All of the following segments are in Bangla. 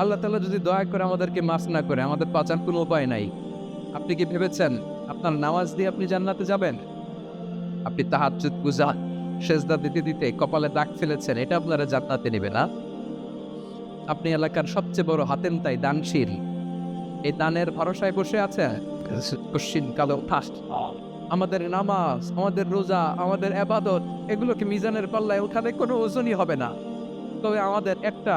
আল্লাহ তালা যদি দয়া করে আমাদেরকে মাফ না করে, আমাদের বাঁচার কোনো উপায় নাই। আপনি কি ভেবেছেন আপনার নামাজ দিয়ে আপনি জান্নাতে যাবেন? আপনি তাহাজ্জুদ গুজার সেজদা দিতে দিতে কপালে দাগ ফেলেছেন, এটা আপনারা জান্নাতে নেবে না আপনি এলাকার সবচেয়ে বড় হাতেন তাই দানশীল। এই দানের ভরসায় বসে আছে কশিন কালো ফাস্ট আমাদের নামাজ, আমাদের রোজা, আমাদের আবাদত এগুলোকে মিজানের পাল্লায় ওঠাতে কোনো ওজনই হবে না। তবে আমাদের একটা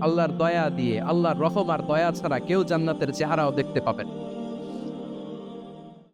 আল্লাহর দয়া দিয়ে আল্লাহর রহম আর দয়া ছাড়া কেউ জান্নাতের চেহারাও দেখতে পাবেন